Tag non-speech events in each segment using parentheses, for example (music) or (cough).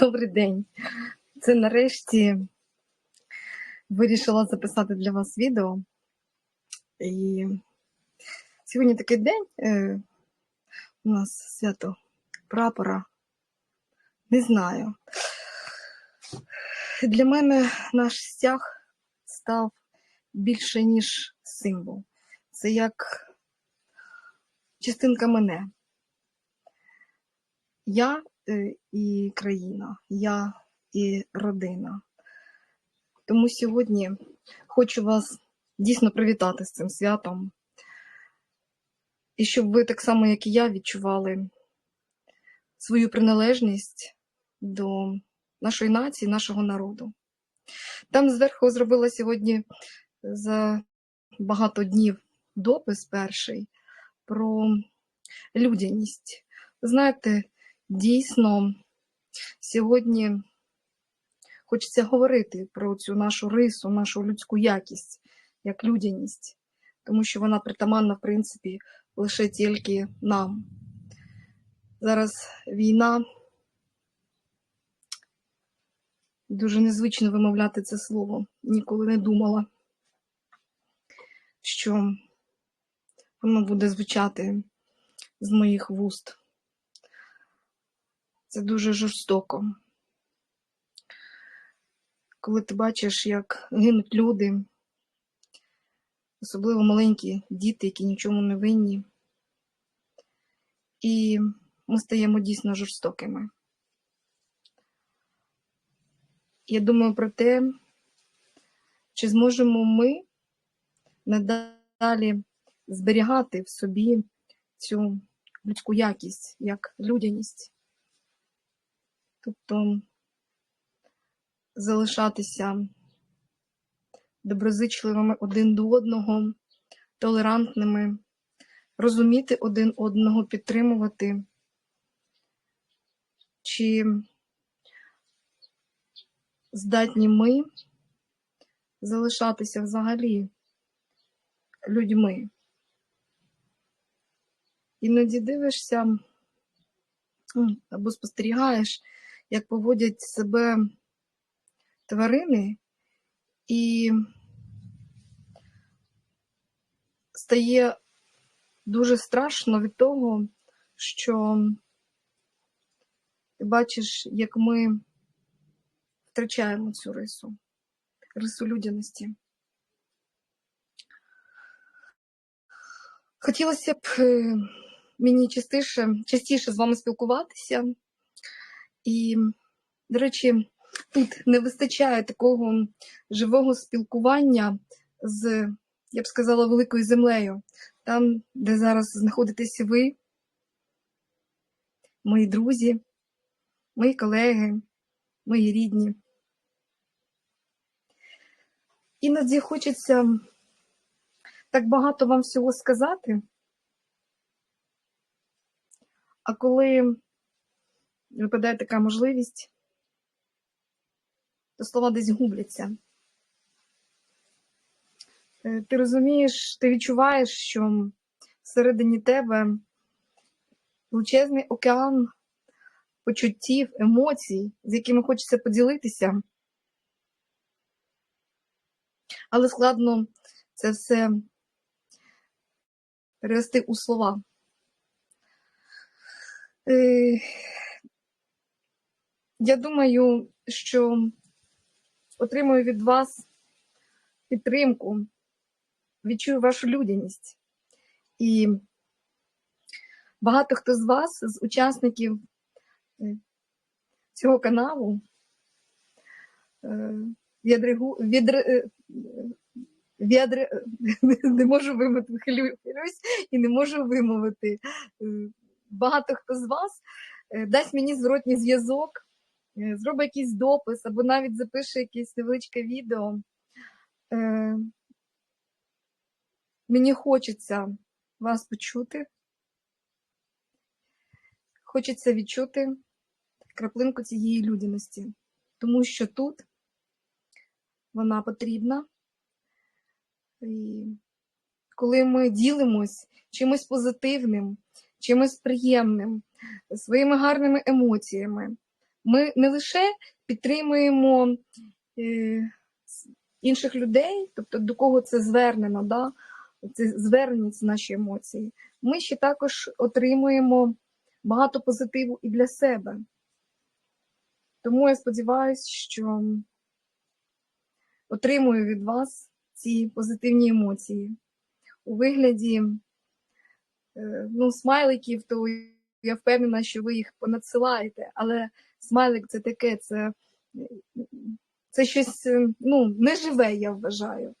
Добрий день. Це нарешті вирішила записати для вас відео. І сьогодні такий день. е, У нас свято прапора. Не знаю. Для мене наш стяг став більше, ніж символ. Це як частинка мене. Я і країна, я і родина. Тому сьогодні хочу вас дійсно привітати з цим святом. І щоб ви так само, як і я, відчували свою приналежність до нашої нації, нашого народу. Там зверху зробила сьогодні за багато днів допис перший про людяність. Знаєте, дійсно, сьогодні хочеться говорити про цю нашу рису, нашу людську якість, як людяність, тому що вона притаманна, в принципі, лише тільки нам. Зараз війна. Дуже незвично вимовляти це слово. Ніколи не думала, що воно буде звучати з моїх вуст. Це дуже жорстоко. Коли ти бачиш, як гинуть люди, особливо маленькі діти, які нічому не винні, і ми стаємо дійсно жорстокими. Я думаю про те, чи зможемо ми надалі зберігати в собі цю людську якість, як людяність. Тобто залишатися доброзичливими один до одного, толерантними, розуміти один одного, підтримувати, чи здатні ми залишатися взагалі людьми. Іноді дивишся або спостерігаєш, як поводять себе тварини, і стає дуже страшно від того, що ти бачиш, як ми втрачаємо цю рису, рису людяності. Хотілося б е, мені частіше, частіше з вами спілкуватися. І, до речі, тут не вистачає такого живого спілкування з, я б сказала, великою землею. Там, де зараз знаходитесь ви, мої друзі, мої колеги, мої рідні. Іноді хочеться так багато вам всього сказати, а коли випадає така можливість, то слова десь губляться. Е, Ти розумієш, ти відчуваєш, що всередині тебе величезний океан почуттів, емоцій, з якими хочеться поділитися, але складно це все перевести у слова. Я думаю, що отримую від вас підтримку, відчую вашу людяність. І багато хто з вас, з учасників е, цього каналу, е, відрегу- відре- е, відре- (laughs) не можу вимовити, і не можу вимовити. Багато хто з вас дасть мені зворотній зв'язок, зробить якийсь допис або навіть запише якесь невеличке відео. Е, Мені хочеться вас почути. Хочеться відчути краплинку цієї людяності, тому що тут вона потрібна. І коли ми ділимось чимось позитивним, чимось приємним, своїми гарними емоціями, ми не лише підтримуємо е, інших людей, тобто до кого це звернено, да? це звернені наші емоції, ми ще також отримуємо багато позитиву і для себе. Тому я сподіваюся, що отримую від вас ці позитивні емоції у вигляді е, ну, смайликів, то я впевнена, що ви їх понадсилаєте, але смайлик це таке, це, це щось е, ну, неживе, я вважаю.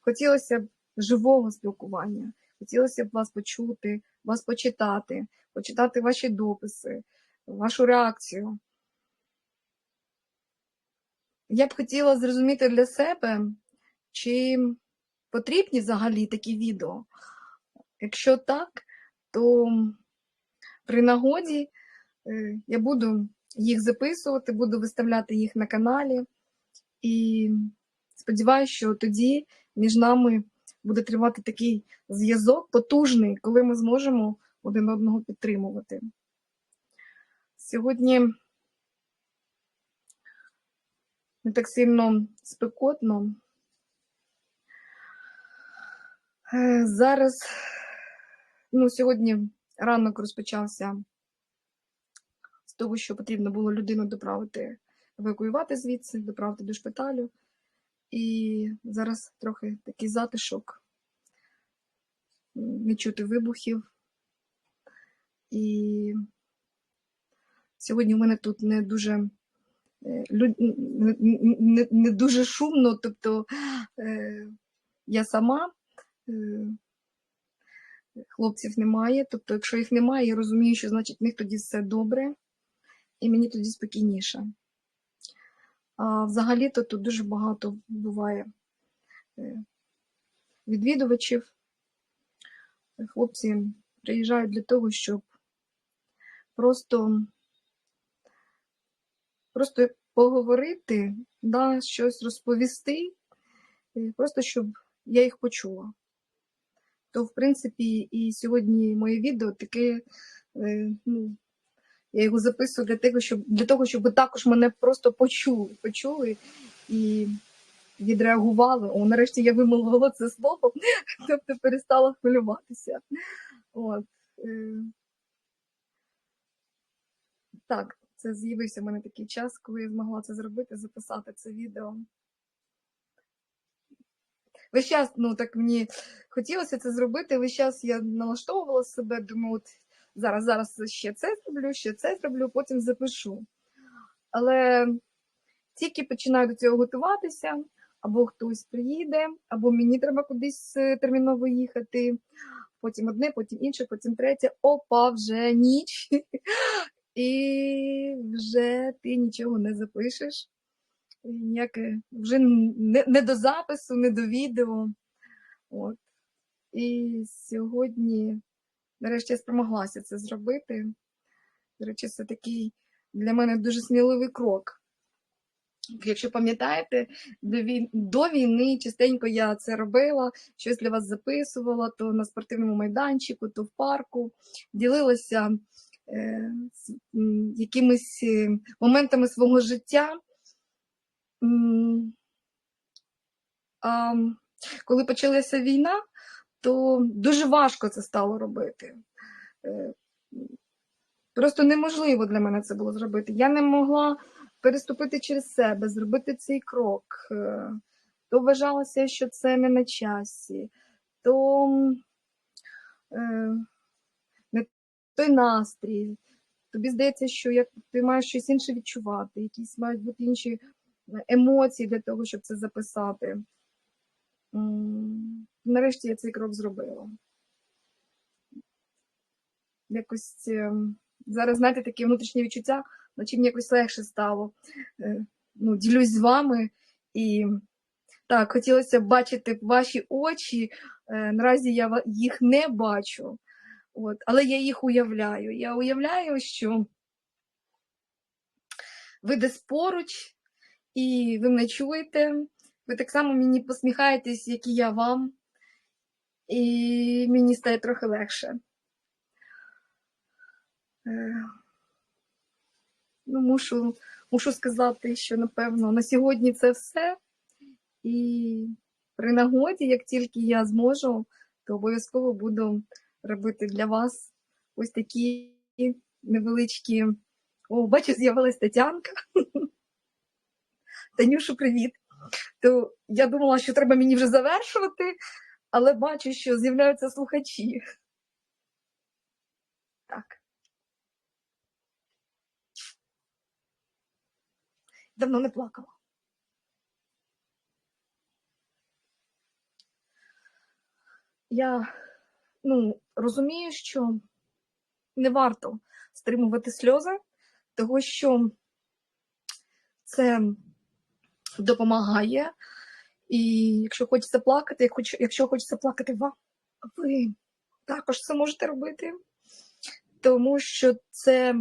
Хотілося б живого спілкування, хотілося б вас почути, вас почитати, почитати ваші дописи, вашу реакцію. Я б хотіла зрозуміти для себе, чи потрібні взагалі такі відео. Якщо так, то при нагоді е, я буду їх записувати, буду виставляти їх на каналі. І сподіваюся, що тоді між нами буде тривати такий зв'язок потужний, коли ми зможемо один одного підтримувати. Сьогодні не так сильно спекотно. Е, Зараз, ну, сьогодні ранок розпочався того, що потрібно було людину доправити, евакуювати звідси, доправити до шпиталю. І зараз трохи такий затишок, не чути вибухів. І сьогодні в мене тут не дуже, е, не, не дуже шумно, тобто е, я сама, е, хлопців немає. Тобто, якщо їх немає, я розумію, що значить в них тоді все добре, і мені тоді спокійніше. А взагалі-то тут дуже багато буває е, відвідувачів. Хлопці приїжджають для того, щоб просто, просто поговорити, да, щось розповісти, е, просто щоб я їх почула. То, в принципі, і сьогодні моє відео таке, е, ну, я його записую для того, щоб для того, щоб також мене просто почули, почули і відреагували. О, нарешті я вимовила це слово, (laughs) тобто перестала хвилюватися. От. е. Так, це з'явився в мене такий час, коли я змогла це зробити, записати це відео. Весь час, ну так мені хотілося це зробити. Весь час я налаштовувала себе, думаю, от зараз, зараз ще це зроблю, ще це зроблю, потім запишу. Але тільки починаю до цього готуватися, або хтось приїде, або мені треба кудись е, терміново їхати. Потім одне, потім інше, потім третє. Опа, вже ніч. (laughs) І вже ти нічого не запишеш. Ніяке, вже не, не до запису, не до відео. От. І сьогодні, нарешті, я спромоглася це зробити. До речі, це такий для мене дуже сміливий крок. Якщо пам'ятаєте, до війни, частенько я це робила, щось для вас записувала, то на спортивному майданчику, то в парку, ділилася е, якимись е, моментами свого життя. А, коли почалася війна, то дуже важко це стало робити. Е, Просто неможливо для мене це було зробити. Я не могла переступити через себе, зробити цей крок. Е, То вважалося, що це не на часі, то е, не той настрій. Тобі здається, що як ти маєш щось інше відчувати, якісь мають бути інші емоції для того, щоб це записати. Нарешті я цей крок зробила. Якось ем, зараз, знаєте, такі внутрішні відчуття, наче мені якось легше стало. Е, Ну, ділюсь з вами і так, хотілося б бачити ваші очі. Е, Наразі я їх не бачу, от, але я їх уявляю. Я уявляю, що ви десь поруч, і ви мене чуєте. Ви так само мені посміхаєтесь, як і я вам, і мені стає трохи легше. Е, Ну, мушу мушу сказати, що напевно на сьогодні це все. І при нагоді, як тільки я зможу, то обов'язково буду робити для вас ось такі невеличкі. О, бачу, з'явилась Тетянка. (laughs) Танюшу, привіт. То я думала, що треба мені вже завершувати, але бачу, що з'являються слухачі. Так. Давно не плакала. Я ну, розумію, що не варто стримувати сльози, того що це допомагає. І якщо хочеться плакати, якщо хочеться плакати вам, ви також це можете робити, тому що це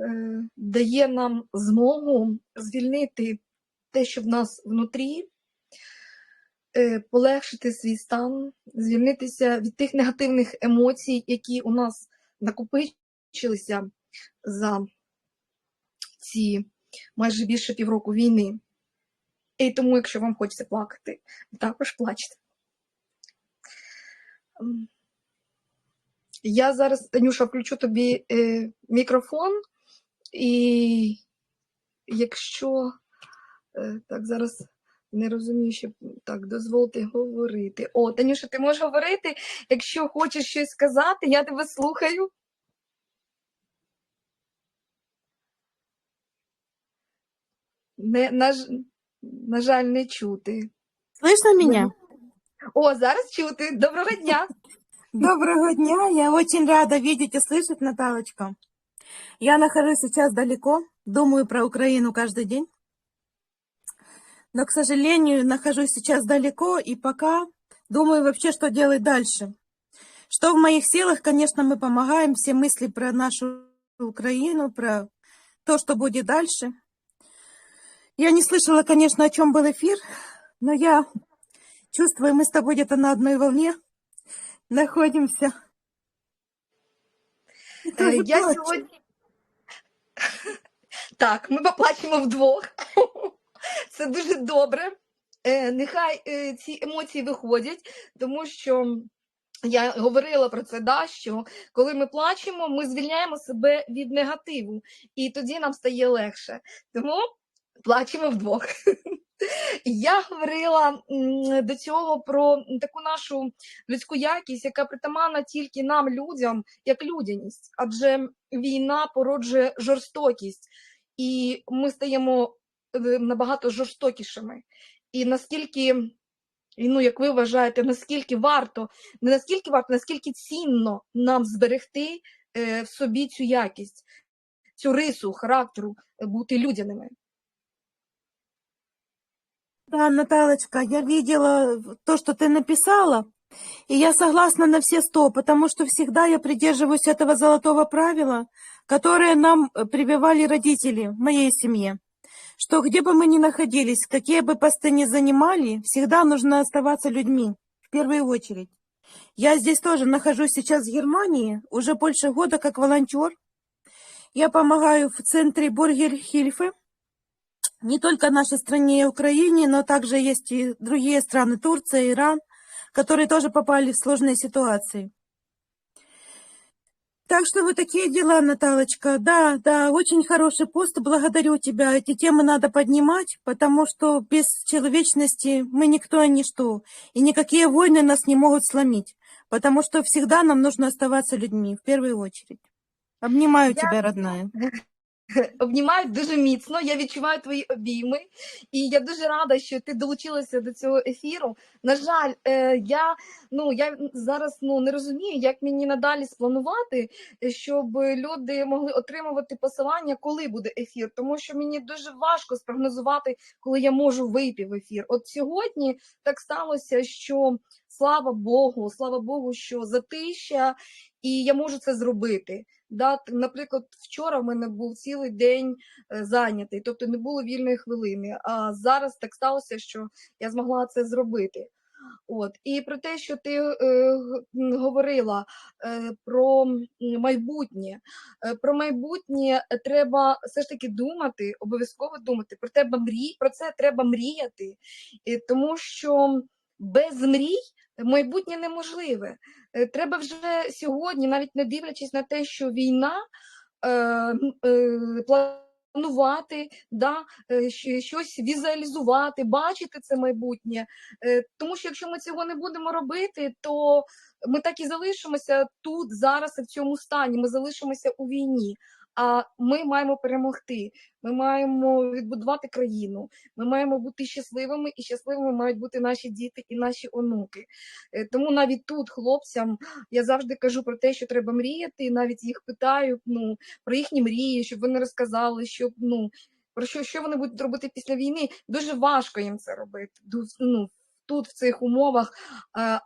е, дає нам змогу звільнити те, що в нас внутрі, е, полегшити свій стан, звільнитися від тих негативних емоцій, які у нас накопичилися за ці майже більше півроку війни. І тому, якщо вам хочеться плакати, також плачте. Я зараз, Танюша, включу тобі е, мікрофон, і якщо е, так зараз не розумію, що так, дозвольте говорити. О, Танюша, ти можеш говорити, якщо хочеш щось сказати, я тебе слухаю. Не, на, на жаль, не чути. Слышно меня? О, зараз чути. Доброго дня. Доброго дня, я очень рада видеть и слышать, Наталочка. Я нахожусь сейчас далеко, думаю про Украину каждый день. Но, к сожалению, нахожусь сейчас далеко и пока думаю вообще, что делать дальше. Что в моих силах, конечно, мы помогаем, все мысли про нашу Украину, про то, что будет дальше. Я не слышала, конечно, о чем был эфир, но я чувствую, мы с тобой где-то на одной волне находимся. И Е, тоже Я плачу. сьогодні. (laughs) Так, ми поплачемо вдвох. (laughs) Це дуже добре. Е, Нехай е, ці емоції виходять, тому що я говорила про це, да, що коли ми плачемо, ми звільняємо себе від негативу, і тоді нам стає легше. Тому плачемо вдвох. Я говорила до цього про таку нашу людську якість, яка притаманна тільки нам, людям, як людяність, адже війна породжує жорстокість, і ми стаємо е, набагато жорстокішими. І наскільки, ну, як ви вважаєте, наскільки варто, не наскільки варто, наскільки цінно нам зберегти е, в собі цю якість, цю рису характеру е, бути людяними. Да, Наталочка, я видела то, что ты написала, и я согласна на все сто, потому что всегда я придерживаюсь этого золотого правила, которое нам э, прививали родители в моей семье, что где бы мы ни находились, какие бы посты ни занимали, всегда нужно оставаться людьми, в первую очередь. Я здесь тоже нахожусь сейчас в Германии, уже больше года как волонтер. Я помогаю в центре Бургер-Хильфе, не только нашей стране и Украине, но также есть и другие страны, Турция, Иран, которые тоже попали в сложные ситуации. Так что вот такие дела, Наталочка. Да, да, очень хороший пост, благодарю тебя. Эти темы надо поднимать, потому что без человечности мы никто и ничто. И никакие войны нас не могут сломить, потому что всегда нам нужно оставаться людьми, в первую очередь. Обнимаю Я- тебя, родная. (laughs) обнімаю дуже міцно. Я відчуваю твої обійми, і я дуже рада, що ти долучилася до цього ефіру. На жаль, е, я ну я зараз ну не розумію, як мені надалі спланувати, щоб люди могли отримувати посилання, коли буде ефір, тому що мені дуже важко спрогнозувати, коли я можу вийти в ефір. От сьогодні так сталося, що слава Богу, слава Богу, що затища, і я можу це зробити. Да, наприклад, вчора в мене був цілий день е, зайнятий, тобто не було вільної хвилини. А зараз так сталося, що я змогла це зробити. От. І про те, що ти е, говорила е, про майбутнє. Е, Про майбутнє треба все ж таки думати, обов'язково думати. Про тебе мрій, про це треба мріяти, І тому що без мрій майбутнє неможливе. Е, Треба вже сьогодні, навіть не дивлячись на те, що війна, е, е, планувати, да, щось візуалізувати, бачити це майбутнє. Тому що якщо ми цього не будемо робити, то ми так і залишимося тут, зараз в цьому стані. Ми залишимося у війні. А ми маємо перемогти. Ми маємо відбудувати країну. Ми маємо бути щасливими, і щасливими мають бути наші діти і наші онуки. Е, Тому навіть тут хлопцям я завжди кажу про те, що треба мріяти, і навіть їх питаю ну, про їхні мрії, щоб вони розказали, щоб ну про що, що вони будуть робити після війни. Дуже важко їм це робити. Ну, тут, в цих умовах,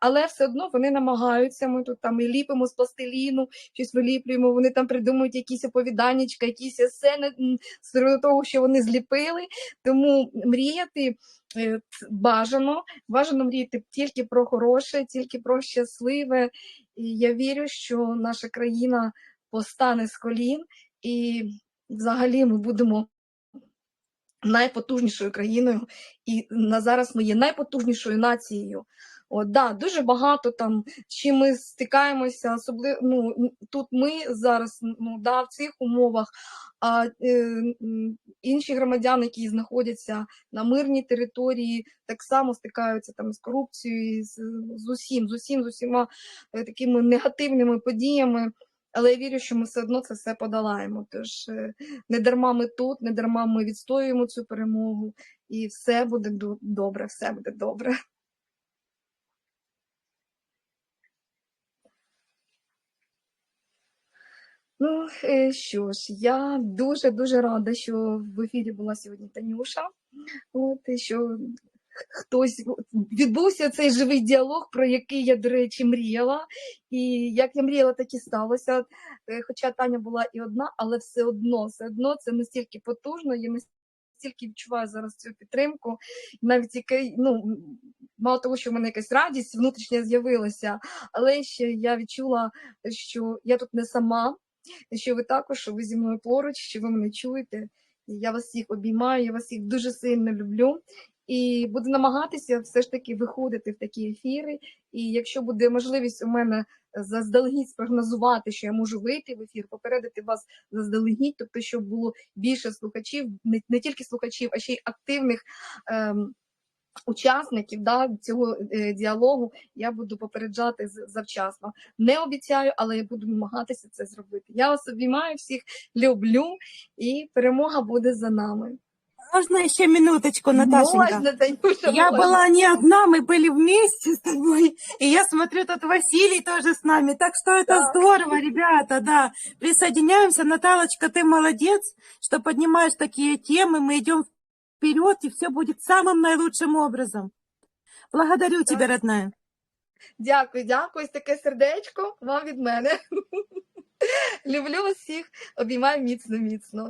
але все одно вони намагаються. Ми тут там і ліпимо з пластиліну, щось виліплюємо. Вони там придумують якісь оповіданнячка, якісь есе м, з того, що вони зліпили. Тому мріяти е, бажано, бажано мріяти тільки про хороше, тільки про щасливе. І я вірю, що наша країна постане з колін, і взагалі ми будемо найпотужнішою країною, і на зараз ми є найпотужнішою нацією. От, да, дуже багато там, з чим ми стикаємося, особливо ну, тут ми зараз ну, да, в цих умовах, а е, інші громадяни, які знаходяться на мирній території, так само стикаються там з корупцією, з, з усім, з усім, з усіма е, такими негативними подіями. Але я вірю, що ми все одно це все подолаємо. Тож е, не дарма ми тут, не дарма ми відстоюємо цю перемогу, і все буде добре, все буде добре. Ну, е, що ж, я дуже дуже рада, що в ефірі була сьогодні Танюша. От і що хтось відбувся цей живий діалог, про який я, до речі, мріяла. І як я мріяла, так і сталося. Е, Хоча Таня була і одна, але все одно, все одно це настільки потужно, я настільки відчуваю зараз цю підтримку. Навіть яке, ну, мало того, що в мене якась радість внутрішня з'явилася, але ще я відчула, що я тут не сама, що ви також, що ви зі мною поруч, що ви мене чуєте. Я вас всіх обіймаю, я вас всіх дуже сильно люблю. І буду намагатися все ж таки виходити в такі ефіри. І якщо буде можливість у мене заздалегідь спрогнозувати, що я можу вийти в ефір, попередити вас заздалегідь, тобто, щоб було більше слухачів, не, не тільки слухачів, а ще й активних ем, учасників да, цього е, діалогу, я буду попереджати завчасно. Не обіцяю, але я буду намагатися це зробити. Я вас обіймаю, всіх люблю, і перемога буде за нами. Можно еще минуточку, Наташенька? Можна, Танюша, Я можна. была не одна, мы были вместе с тобой. И я смотрю, тут Василий тоже с нами. Так что это Да. здорово, ребята, да. Присоединяемся. Наталочка, ты молодец, что поднимаешь такие темы. Мы идем вперед, и все будет самым наилучшим образом. Благодарю тебя, родная. Дякую, дякую. Ось таке сердечко вам від мене. (laughs) Люблю вас всіх, обіймаю міцно, міцно.